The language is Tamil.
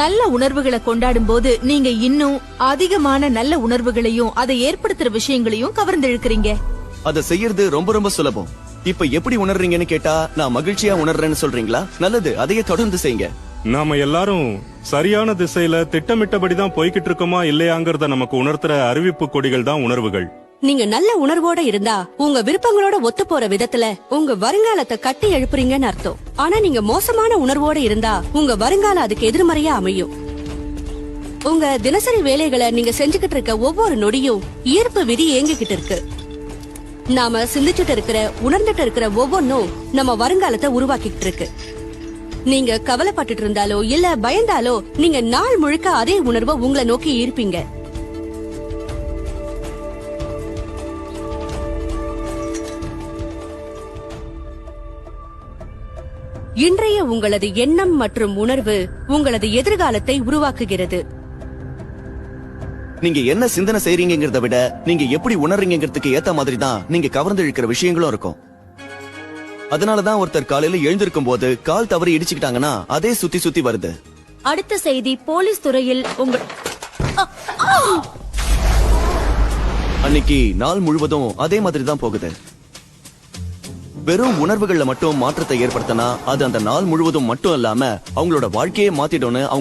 நல்ல உணர்வுகளை கொண்டாடும் போது நீங்க இன்னும் அதிகமான நல்ல உணர்வுகளையும் அதை ஏற்படுத்துற விஷயங்களையும் கவர்ந்திழுக்கிறீங்க. அதை செய்யறது ரொம்ப ரொம்ப சுலபம். இப்ப எப்படி உணர்றீங்கன்னு கேட்டா நான் மகிழ்ச்சியா உணர்றேன்னு சொல்றீங்களா? நல்லது அதையே தொடர்ந்து செய்யுங்க. நாம எல்லாரும் சரியான திசையில திட்டமிட்டபடி தான் போய்கிட்டு இருக்கோமா இல்லையாங்கிறத நமக்கு உணர்த்துற அறிவிப்பு கொடிகள் தான் உணர்வுகள். நீங்க நல்ல உணர்வோட இருந்தா உங்க விருப்பங்களோட ஒத்து போற விதத்துல உங்க வருங்காலத்தை கட்டி எழுப்புறீங்கன்னு அர்த்தம். ஆனா நீங்க மோசமான உணர்வோட இருந்தா உங்க வருங்காலம் அதுக்கு எதிர்மறையா அமையும். உங்க தினசரி வேலைகளை நீங்க செஞ்சுக்கிட்டு இருக்க ஒவ்வொரு நொடியும் ஈர்ப்பு விதி இயங்கிக்கிட்டு இருக்கு. நாம சிந்திச்சுட்டு இருக்கிற உணர்ந்துட்டு இருக்கிற ஒவ்வொன்னும் நம்ம வருங்காலத்தை உருவாக்கிட்டு இருக்கு. நீங்க கவலைப்பட்டுட்டு இருந்தாலோ இல்ல பயந்தாலோ நீங்க நாள் முழுக்க அதே உணர்வை உங்களை நோக்கி ஈர்ப்பீங்க. இன்றைய உங்களது எண்ணம் மற்றும் உணர்வு உங்களது எதிர்காலத்தை உருவாக்குகிறது. நீங்க என்ன சிந்தனை செய்றீங்கிறத விட நீங்க எப்படி உணர்றீங்கிறதுக்கு ஏத்த மாதிரி தான் நீங்க கவர்ந்து இழுக்கிற விஷயங்களும் இருக்கும். அதனாலதான் ஒருத்தர் காலையில எழுந்திருக்கும் போது கால் தவறி இடிச்சுக்கிட்டாங்கன்னா அதே சுத்தி சுத்தி வருது. அடுத்த செய்தி போலீஸ் துறையில் உங்கள் அன்னைக்கு நாள் முழுவதும் அதே மாதிரி தான் போகுது. வெறும் உணர்வுகள்ல மட்டும் மாற்றத்தை ஏற்படுத்தினா அது அந்த நாள் முழுவதும் மட்டும் இல்லாம அவங்களோட வாழ்க்கையே மாத்திடும்னு அவங்களுக்கு